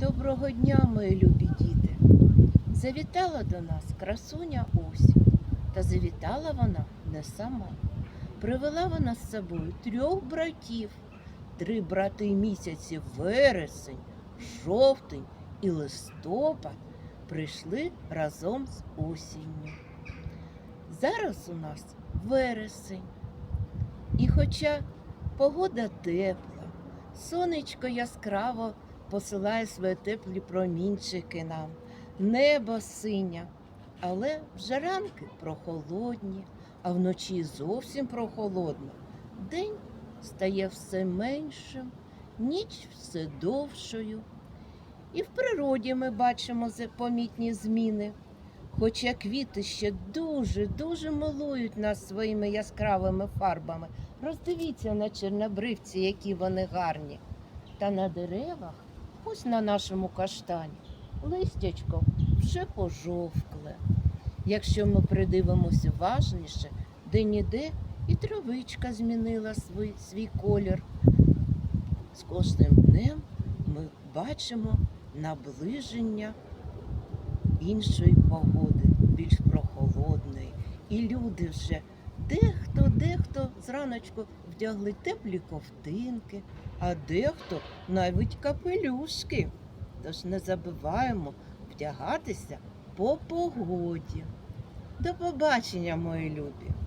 Доброго дня, мої любі діти. Завітала до нас красуня осінь. Та завітала вона не сама. Привела вона з собою трьох братів. Три брати місяці вересень, жовтень і листопад прийшли разом з осінню. Зараз у нас вересень. І хоча погода тепла, сонечко яскраво посилає свої теплі промінчики нам, небо синє, але вже ранки прохолодні, а вночі зовсім прохолодно. День стає все меншим, ніч все довшою. І в природі ми бачимо помітні зміни. Хоча квіти ще дуже-дуже милують нас своїми яскравими фарбами. Роздивіться на чорнобривці, які вони гарні. Та на деревах, ось на нашому каштані, листячко вже пожовкле. Якщо ми придивимося уважніше, де-ніде і травичка змінила свій, свій колір. З кожним днем ми бачимо наближення іншої погоди, більш прохолодної. І люди вже дехто, дехто зраночку вдягли теплі ковтинки, а дехто навіть капелюшки. Тож не забуваємо вдягатися по погоді. До побачення, мої любі!